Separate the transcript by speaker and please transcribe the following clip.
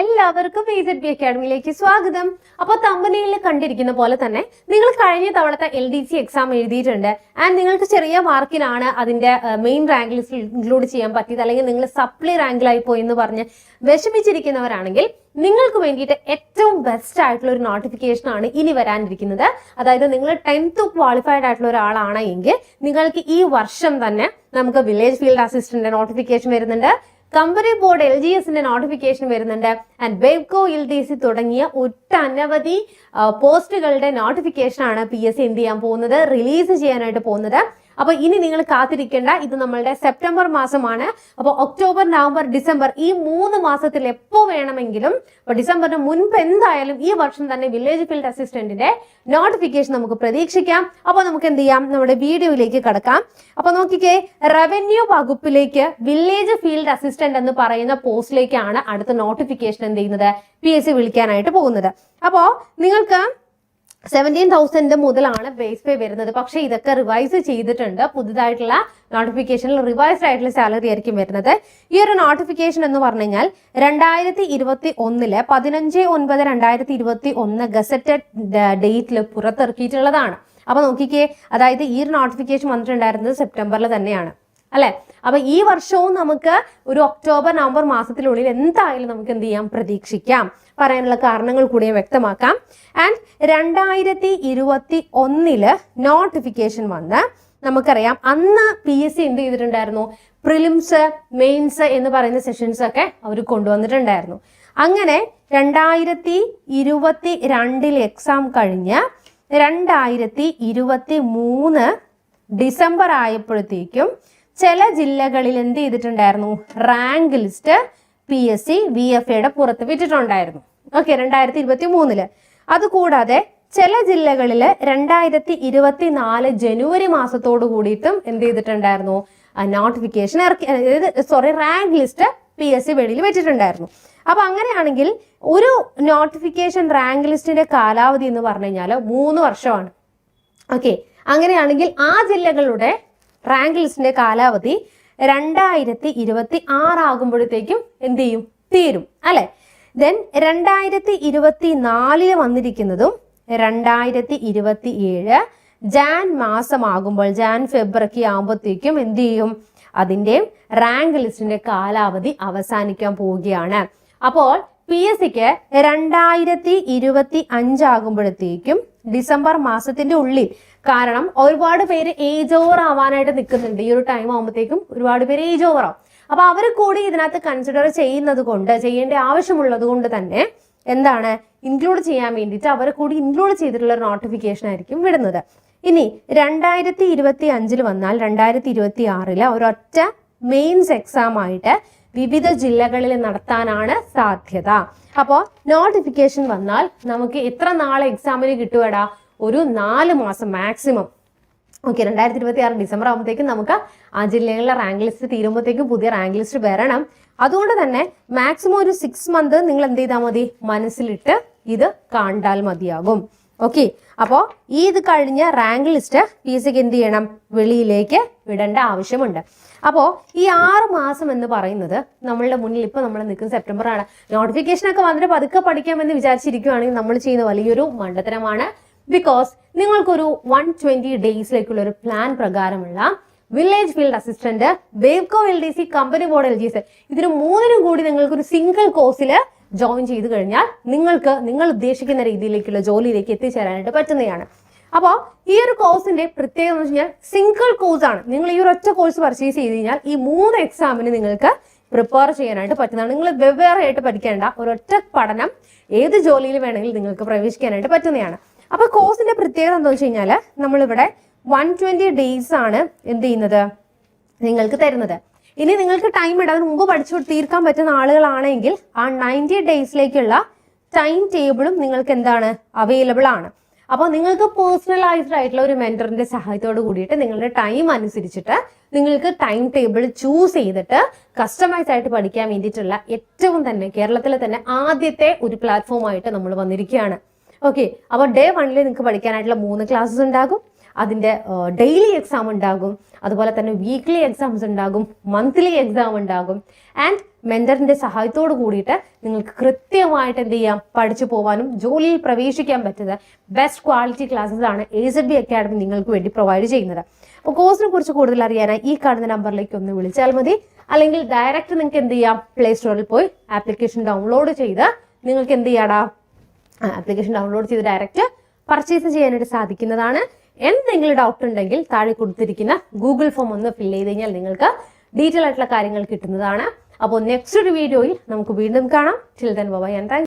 Speaker 1: എല്ലാവർക്കും P Z B അക്കാഡമിയിലേക്ക് സ്വാഗതം. അപ്പൊ തമ്പനിയിൽ കണ്ടിരിക്കുന്ന പോലെ തന്നെ നിങ്ങൾ കഴിഞ്ഞ തവണത്തെ എൽ ഡി സി എക്സാം എഴുതിയിട്ടുണ്ട്. ആൻഡ് നിങ്ങൾക്ക് ചെറിയ മാർക്കിനാണ് അതിന്റെ മെയിൻ റാങ്ക് ലിസ്റ്റിൽ ഇൻക്ലൂഡ് ചെയ്യാൻ പറ്റിയത്. അല്ലെങ്കിൽ നിങ്ങൾ സപ്ലി റാങ്കിലായി പോയി എന്ന് പറഞ്ഞ് വിഷമിച്ചിരിക്കുന്നവരാണെങ്കിൽ നിങ്ങൾക്ക് വേണ്ടിയിട്ട് ഏറ്റവും ബെസ്റ്റ് ആയിട്ടുള്ള ഒരു നോട്ടിഫിക്കേഷൻ ആണ് ഇനി വരാനിരിക്കുന്നത്. അതായത് നിങ്ങൾ ടെൻത്ത് ക്വാളിഫൈഡ് ആയിട്ടുള്ള ഒരാളാണ് എങ്കിൽ നിങ്ങൾക്ക് ഈ വർഷം തന്നെ നമുക്ക് വില്ലേജ് ഫീൽഡ് അസിസ്റ്റന്റ് നോട്ടിഫിക്കേഷൻ വരുന്നുണ്ട്. കമ്പനി ബോർഡ് എൽ ജി എസിന്റെ നോട്ടിഫിക്കേഷൻ വരുന്നുണ്ട് and Bevco L D C തുടങ്ങിയ ഒട്ടനവധി പോസ്റ്റുകളുടെ നോട്ടിഫിക്കേഷൻ ആണ് പി എസ് സി എന്ത് ചെയ്യാൻ പോകുന്നത്? റിലീസ് ചെയ്യാനായിട്ട് പോകുന്നത്. അപ്പൊ ഇനി നിങ്ങൾ കാത്തിരിക്കേണ്ട ഇത് നമ്മളുടെ സെപ്റ്റംബർ മാസമാണ്. അപ്പോൾ ഒക്ടോബർ നവംബർ ഡിസംബർ ഈ മൂന്ന് മാസത്തിൽ എപ്പോ വേണമെങ്കിലും അപ്പൊ ഡിസംബറിന് മുൻപ് എന്തായാലും ഈ വർഷം തന്നെ വില്ലേജ് ഫീൽഡ് അസിസ്റ്റന്റിന്റെ നോട്ടിഫിക്കേഷൻ നമുക്ക് പ്രതീക്ഷിക്കാം. അപ്പോൾ നമുക്ക് എന്ത് ചെയ്യാം? നമ്മുടെ വീഡിയോയിലേക്ക് കടക്കാം. അപ്പൊ നോക്കിക്കേ റവന്യൂ വകുപ്പിലേക്ക് വില്ലേജ് ഫീൽഡ് അസിസ്റ്റന്റ് എന്ന് പറയുന്ന പോസ്റ്റിലേക്കാണ് അടുത്ത നോട്ടിഫിക്കേഷൻ എന്ത് ചെയ്യുന്നത്? പി എസ് സി വിളിക്കാനായിട്ട് പോകുന്നത്. അപ്പോ നിങ്ങൾക്ക് സെവന്റീൻ തൗസൻഡ് മുതലാണ് ബേസ് പേ വരുന്നത്. പക്ഷേ ഇതൊക്കെ റിവൈസ് ചെയ്തിട്ടുണ്ട്. പുതുതായിട്ടുള്ള നോട്ടിഫിക്കേഷനിൽ റിവൈസ്ഡ് ആയിട്ടുള്ള സാലറി ആയിരിക്കും വരുന്നത്. ഈ ഒരു നോട്ടിഫിക്കേഷൻ എന്ന് പറഞ്ഞു കഴിഞ്ഞാൽ രണ്ടായിരത്തി ഇരുപത്തി ഒന്നിൽ പതിനഞ്ച് ഒൻപത് രണ്ടായിരത്തി ഇരുപത്തി ഒന്ന് ഗസറ്റഡ് ഡേറ്റിൽ പുറത്തിറക്കിയിട്ടുള്ളതാണ്. അപ്പൊ നോക്കിക്കേ അതായത് ഈ ഒരു നോട്ടിഫിക്കേഷൻ വന്നിട്ടുണ്ടായിരുന്നത് സെപ്റ്റംബറിൽ തന്നെയാണ്. അല്ലെ? അപ്പൊ ഈ വർഷവും നമുക്ക് ഒരു ഒക്ടോബർ നവംബർ മാസത്തിനുള്ളിൽ എന്തായാലും നമുക്ക് എന്ത് ചെയ്യാം? പ്രതീക്ഷിക്കാം. പറയാനുള്ള കാരണങ്ങൾ കൂടി വ്യക്തമാക്കാം. ആൻഡ് രണ്ടായിരത്തി ഇരുപത്തി ഒന്നിൽ നോട്ടിഫിക്കേഷൻ വന്ന് നമുക്കറിയാം അന്ന് പി എസ് സി എന്ത് ചെയ്തിട്ടുണ്ടായിരുന്നു? പ്രിലിംസ് മെയിൻസ് എന്ന് പറയുന്ന സെഷൻസ് ഒക്കെ അവർ കൊണ്ടുവന്നിട്ടുണ്ടായിരുന്നു. അങ്ങനെ രണ്ടായിരത്തി ഇരുപത്തി രണ്ടിൽ എക്സാം കഴിഞ്ഞ് രണ്ടായിരത്തി ഇരുപത്തി മൂന്ന് ഡിസംബർ ആയപ്പോഴത്തേക്കും ചില ജില്ലകളിൽ എന്ത് ചെയ്തിട്ടുണ്ടായിരുന്നു? Rank list P S C V F എയുടെ പുറത്ത് വിട്ടിട്ടുണ്ടായിരുന്നു. ഓക്കെ രണ്ടായിരത്തി ഇരുപത്തി മൂന്നിൽ അതുകൂടാതെ ചില ജില്ലകളിൽ രണ്ടായിരത്തി ഇരുപത്തി നാല് ജനുവരി മാസത്തോട് കൂടിയിട്ടും എന്ത് ചെയ്തിട്ടുണ്ടായിരുന്നു? നോട്ടിഫിക്കേഷൻ ഇറക്കി sorry rank list P S C വെളിയിൽ വെച്ചിട്ടുണ്ടായിരുന്നു. അപ്പൊ അങ്ങനെയാണെങ്കിൽ ഒരു നോട്ടിഫിക്കേഷൻ റാങ്ക് ലിസ്റ്റിന്റെ കാലാവധി എന്ന് പറഞ്ഞു കഴിഞ്ഞാൽ മൂന്ന് വർഷമാണ്. ഓക്കെ അങ്ങനെയാണെങ്കിൽ ആ ജില്ലകളുടെ റാങ്ക് ലിസ്റ്റിന്റെ കാലാവധി രണ്ടായിരത്തി ഇരുപത്തി ആറാകുമ്പോഴത്തേക്കും എന്ത് ചെയ്യും? തീരും. അല്ലെ? ദെൻ രണ്ടായിരത്തി ഇരുപത്തി നാലിൽ വന്നിരിക്കുന്നതും രണ്ടായിരത്തി ഇരുപത്തി ഏഴ് ജാൻ മാസമാകുമ്പോൾ ജാൻ ഫെബ്രുവരി ആകുമ്പോഴത്തേക്കും എന്ത് ചെയ്യും? അതിന്റെ റാങ്ക് ലിസ്റ്റിന്റെ കാലാവധി അവസാനിക്കാൻ പോവുകയാണ്. അപ്പോൾ പി എസ് സിക്ക് രണ്ടായിരത്തി ഇരുപത്തി അഞ്ചാകുമ്പോഴത്തേക്കും ഡിസംബർ മാസത്തിന്റെ ഉള്ളിൽ കാരണം ഒരുപാട് പേര് ഏജ് ഓവർ ആവാനായിട്ട് നിൽക്കുന്നുണ്ട്. ഈ ഒരു ടൈം ആകുമ്പോഴത്തേക്കും ഒരുപാട് പേര് ഏജ് ഓവർ ആവും. അപ്പൊ അവർ കൂടി ഇതിനകത്ത് കൺസിഡർ ചെയ്യുന്നത് കൊണ്ട് ചെയ്യേണ്ട ആവശ്യമുള്ളത് കൊണ്ട് തന്നെ എന്താണ് ഇൻക്ലൂഡ് ചെയ്യാൻ വേണ്ടിയിട്ട് അവരെ കൂടി ഇൻക്ലൂഡ് ചെയ്തിട്ടുള്ള നോട്ടിഫിക്കേഷൻ ആയിരിക്കും വിടുന്നത്. ഇനി രണ്ടായിരത്തി ഇരുപത്തി അഞ്ചിൽ വന്നാൽ രണ്ടായിരത്തി ഇരുപത്തി ആറിൽ ഒരൊറ്റ മെയിൻസ് എക്സാം ആയിട്ട് വിവിധ ജില്ലകളിൽ നടത്താനാണ് സാധ്യത. അപ്പോൾ നോട്ടിഫിക്കേഷൻ വന്നാൽ നമുക്ക് എത്ര നാളെ എക്സാമിന് കിട്ടുകടാ ഒരു നാല് മാസം മാക്സിമം ഓക്കെ രണ്ടായിരത്തി ഇരുപത്തി ആറ് ഡിസംബർ ആകുമ്പോഴത്തേക്കും നമുക്ക് ആ ജില്ലകളിലെ റാങ്ക് ലിസ്റ്റ് തീരുമ്പോഴത്തേക്കും പുതിയ റാങ്ക് ലിസ്റ്റ് വരണം. അതുകൊണ്ട് തന്നെ മാക്സിമം ഒരു സിക്സ് മന്ത് നിങ്ങൾ എന്ത് ചെയ്താൽ മതി? മനസ്സിലിട്ട് ഇത് കണ്ടാൽ മതിയാകും. ഓക്കെ അപ്പോ ഈ ഇത് കഴിഞ്ഞ റാങ്ക് ലിസ്റ്റ് പി സിക്ക് എന്ത് ചെയ്യണം? വെളിയിലേക്ക് വിടേണ്ട ആവശ്യമുണ്ട്. അപ്പോ ഈ ആറ് മാസം എന്ന് പറയുന്നത് നമ്മളുടെ മുന്നിൽ ഇപ്പോൾ നമ്മൾ നിൽക്കുന്ന സെപ്റ്റംബർ ആണ്. നോട്ടിഫിക്കേഷൻ ഒക്കെ വന്നിട്ട് പതുക്കെ പഠിക്കാമെന്ന് വിചാരിച്ചിരിക്കുകയാണെങ്കിൽ നമ്മൾ ചെയ്യുന്ന വലിയൊരു മണ്ടത്തരമാണ്. ബിക്കോസ് നിങ്ങൾക്കൊരു വൺ ട്വന്റി ഡേയ്സിലേക്കുള്ള ഒരു പ്ലാൻ പ്രകാരമുള്ള village field assistant Bevco L D C company board L G S ഇതിന് മൂന്നിനും കൂടി നിങ്ങൾക്ക് ഒരു സിംഗിൾ കോഴ്സിൽ ജോയിൻ ചെയ്ത് കഴിഞ്ഞാൽ നിങ്ങൾക്ക് നിങ്ങൾ ഉദ്ദേശിക്കുന്ന രീതിയിലേക്കുള്ള ജോലിയിലേക്ക് എത്തിച്ചേരാനായിട്ട് പറ്റുന്നതാണ്. അപ്പോൾ ഈ ഒരു കോഴ്സിന്റെ പ്രത്യേകത എന്ന് വെച്ചാൽ സിംഗിൾ കോഴ്സ് ആണ്. നിങ്ങൾ ഈ ഒരു ഒറ്റ കോഴ്സ് പർച്ചേസ് ചെയ്ത് കഴിഞ്ഞാൽ ഈ മൂന്ന് എക്സാമിന് നിങ്ങൾക്ക് പ്രിപ്പയർ ചെയ്യാനായിട്ട് പറ്റുന്നതാണ്. നിങ്ങൾ വെവ്വേറെ ആയിട്ട് പഠിക്കേണ്ട ഒരൊറ്റ പഠനം ഏത് ജോലിയിൽ വേണമെങ്കിലും നിങ്ങൾക്ക് പ്രവേശിക്കാനായിട്ട് പറ്റുന്നതാണ്. അപ്പൊ കോഴ്സിന്റെ പ്രത്യേകത എന്താ വെച്ച് കഴിഞ്ഞാൽ നമ്മളിവിടെ വൺ ട്വന്റി ഡേയ്സ് ആണ് എന്ത് ചെയ്യുന്നത്? നിങ്ങൾക്ക് തരുന്നത്. ഇനി നിങ്ങൾക്ക് ടൈം ഇടാൻ മുമ്പ് പഠിച്ചു തീർക്കാൻ പറ്റുന്ന ആളുകളാണെങ്കിൽ ആ നയന്റി ഡേയ്സിലേക്കുള്ള ടൈം ടേബിളും നിങ്ങൾക്ക് എന്താണ്? അവൈലബിൾ ആണ്. അപ്പോൾ നിങ്ങൾക്ക് പേഴ്സണലൈസ്ഡ് ആയിട്ടുള്ള ഒരു മെന്ററിന്റെ സഹായത്തോട് കൂടിയിട്ട് നിങ്ങളുടെ ടൈം അനുസരിച്ചിട്ട് നിങ്ങൾക്ക് ടൈം ടേബിൾ ചൂസ് ചെയ്തിട്ട് കസ്റ്റമൈസ് ആയിട്ട് പഠിക്കാൻ വേണ്ടിയിട്ടുള്ള ഏറ്റവും തന്നെ കേരളത്തിലെ തന്നെ ആദ്യത്തെ ഒരു പ്ലാറ്റ്ഫോം ആയിട്ട് നമ്മൾ വന്നിരിക്കുകയാണ്. ഓക്കെ അപ്പോൾ ഡേ വണ്ണിൽ നിങ്ങൾക്ക് പഠിക്കാനായിട്ടുള്ള മൂന്ന് ക്ലാസ്സസ് ഉണ്ടാകും. അതിന്റെ ഡെയിലി എക്സാം ഉണ്ടാകും. അതുപോലെ തന്നെ വീക്ക്ലി എക്സാംസ് ഉണ്ടാകും മന്ത്ലി എക്സാം ഉണ്ടാകും. ആൻഡ് മെന്ററിന്റെ സഹായത്തോട് കൂടിയിട്ട് നിങ്ങൾക്ക് കൃത്യമായിട്ട് എന്ത് ചെയ്യാം? പഠിച്ചു പോകാനും ജോലിയിൽ പ്രവേശിക്കാൻ പറ്റുന്ന ബെസ്റ്റ് ക്വാളിറ്റി ക്ലാസ്സസ് ആണ് എ സെഡ് ബി അക്കാഡമി നിങ്ങൾക്ക് വേണ്ടി പ്രൊവൈഡ് ചെയ്യുന്നത്. അപ്പോൾ കോഴ്സിനെ കുറിച്ച് കൂടുതൽ അറിയാനായി ഈ കാണുന്ന നമ്പറിലേക്ക് ഒന്ന് വിളിച്ചാൽ മതി. അല്ലെങ്കിൽ ഡയറക്റ്റ് നിങ്ങൾക്ക് എന്ത് ചെയ്യാം? പ്ലേ സ്റ്റോറിൽ പോയി ആപ്ലിക്കേഷൻ ഡൗൺലോഡ് ചെയ്ത് നിങ്ങൾക്ക് എന്ത് ചെയ്യാടാ? ആപ്ലിക്കേഷൻ ഡൗൺലോഡ് ചെയ്ത് ഡയറക്റ്റ് പർച്ചേസ് ചെയ്യാനായിട്ട് സാധിക്കുന്നതാണ്. എന്തെങ്കിലും ഡൗട്ട് ഉണ്ടെങ്കിൽ താഴെ കൊടുത്തിരിക്കുന്ന ഗൂഗിൾ ഫോം ഒന്ന് ഫില്ല് ചെയ്ത് കഴിഞ്ഞാൽ നിങ്ങൾക്ക് ഡീറ്റെയിൽ ആയിട്ടുള്ള കാര്യങ്ങൾ കിട്ടുന്നതാണ്. അപ്പോൾ നെക്സ്റ്റ് ഒരു വീഡിയോയിൽ നമുക്ക് വീണ്ടും കാണാം. Children bye thank